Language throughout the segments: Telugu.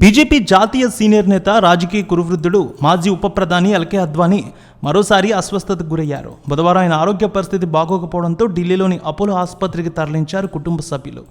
బీజేపీ జాతీయ సీనియర్ నేత రాజకీయ కురువృద్ధుడు మాజీ ఉప ప్రధాని ఎల్కే అద్వానీ మరోసారి అస్వస్థతకు గురయ్యారు. బుధవారం ఆయన ఆరోగ్య పరిస్థితి బాగోకపోవడంతో ఢిల్లీలోని అపోలో ఆసుపత్రికి తరలించారు కుటుంబ సభ్యులు.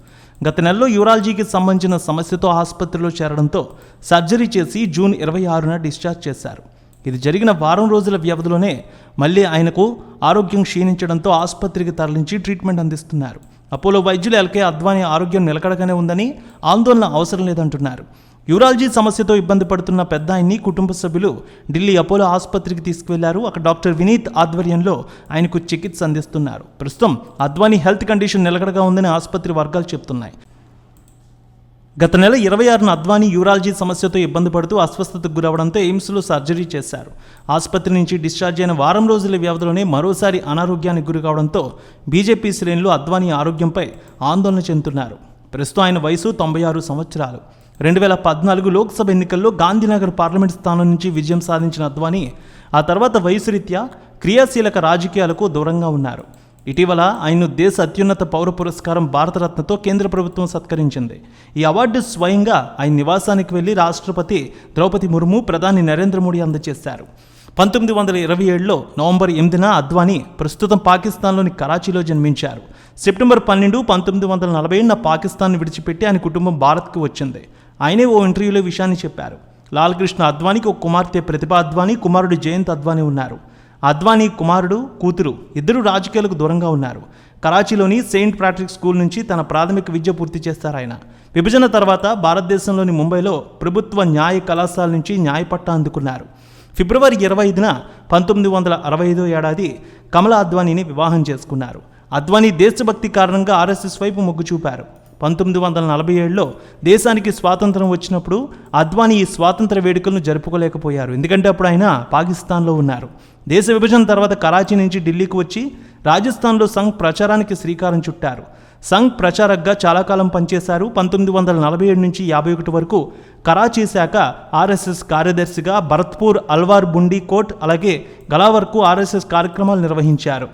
గత నెలలో యూరాలజీకి సంబంధించిన సమస్యతో ఆసుపత్రిలో చేరడంతో సర్జరీ చేసి జూన్ ఇరవై ఆరున డిశ్చార్జ్ చేశారు. ఇది జరిగిన వారం రోజుల వ్యవధిలోనే మళ్ళీ ఆయనకు ఆరోగ్యం క్షీణించడంతో ఆసుపత్రికి తరలించి ట్రీట్మెంట్ అందిస్తున్నారు. అపోలో వైద్యులు ఎల్కే అద్వానీ ఆరోగ్యం నిలకడగానే ఉందని ఆందోళన అవసరం లేదంటున్నారు. యూరాలజీ సమస్యతో ఇబ్బంది పడుతున్న పెద్ద ఆయన్ని కుటుంబ సభ్యులు ఢిల్లీ అపోలో ఆసుపత్రికి తీసుకువెళ్ళారు. అక్కడ డాక్టర్ వినీత్ ఆధ్వర్యంలో ఆయనకు చికిత్స అందిస్తున్నారు. ప్రస్తుతం అద్వానీ హెల్త్ కండిషన్ నిలకడగా ఉందని ఆసుపత్రి వర్గాలు చెబుతున్నాయి. గత నెల ఇరవై ఆరున అద్వానీ యూరాలజీ సమస్యతో ఇబ్బంది పడుతూ అస్వస్థతకు గురవడంతో ఎయిమ్స్లో సర్జరీ చేశారు. ఆసుపత్రి నుంచి డిశ్చార్జ్ అయిన వారం రోజుల వ్యవధిలోనే మరోసారి అనారోగ్యానికి గురి కావడంతో బీజేపీ శ్రేణులు అద్వానీ ఆరోగ్యంపై ఆందోళన చెందుతున్నారు. ప్రస్తుతం ఆయన వయసు తొంభై ఆరు సంవత్సరాలు. రెండు వేల పద్నాలుగు లోక్సభ ఎన్నికల్లో గాంధీనగర్ పార్లమెంట్ స్థానం నుంచి విజయం సాధించిన అద్వానీ ఆ తర్వాత వయసు రీత్యా క్రియాశీలక రాజకీయాలకు దూరంగా ఉన్నారు. ఇటీవల ఆయన్ను దేశ అత్యున్నత పౌర పురస్కారం భారతరత్నతో కేంద్ర ప్రభుత్వం సత్కరించింది. ఈ అవార్డు స్వయంగా ఆయన నివాసానికి వెళ్ళి రాష్ట్రపతి ద్రౌపది ముర్ము ప్రధాని నరేంద్ర మోడీ అందజేశారు. పంతొమ్మిది వందల ఇరవై ఏడులో నవంబర్ ఎనిమిదిన అద్వానీ ప్రస్తుతం పాకిస్తాన్లోని కరాచీలో జన్మించారు. సెప్టెంబర్ పన్నెండు పంతొమ్మిది వందల నలభై ఏడున పాకిస్తాన్ విడిచిపెట్టి ఆయన కుటుంబం భారత్కు వచ్చింది. ఆయనే ఓ ఇంటర్వ్యూలో విషయాన్ని చెప్పారు. లాలకృష్ణ అద్వానీకి ఒక కుమార్తె ప్రతిభ అద్వానీ కుమారుడు జయంత్ అద్వానీ ఉన్నారు. అద్వానీ కుమారుడు కూతురు ఇద్దరు రాజకీయాలకు దూరంగా ఉన్నారు. కరాచీలోని సెయింట్ ప్యాట్రిక్ స్కూల్ నుంచి తన ప్రాథమిక విద్య పూర్తి చేస్తారు ఆయన. విభజన తర్వాత భారతదేశంలోని ముంబైలో ప్రభుత్వ న్యాయ కళాశాల నుంచి న్యాయ పట్టా అందుకున్నారు. ఫిబ్రవరి ఇరవై ఐదున పంతొమ్మిది వందల అరవై ఐదో ఏడాది కమల అద్వానీని వివాహం చేసుకున్నారు. అద్వానీ దేశభక్తి కారణంగా ఆర్ఎస్ఎస్ వైపు మొగ్గు చూపారు. పంతొమ్మిది వందల నలభై ఏడులో దేశానికి స్వాతంత్రం వచ్చినప్పుడు అద్వానీ ఈ స్వాతంత్ర వేడుకలను జరుపుకోలేకపోయారు. ఎందుకంటే అప్పుడు ఆయన పాకిస్తాన్లో ఉన్నారు. దేశ విభజన తర్వాత కరాచీ నుంచి ఢిల్లీకి వచ్చి రాజస్థాన్లో సంఘ్ ప్రచారానికి శ్రీకారం చుట్టారు. సంఘ్ ప్రచారక్గా చాలా కాలం పనిచేశారు. పంతొమ్మిది వందల నలభై ఏడు నుంచి యాభై ఒకటి వరకు కరాచీ శాఖ ఆర్ఎస్ఎస్ కార్యదర్శిగా భరత్పూర్ అల్వార్ బుండీ కోట్ అలాగే గలా వరకు ఆర్ఎస్ఎస్ కార్యక్రమాలు నిర్వహించారు.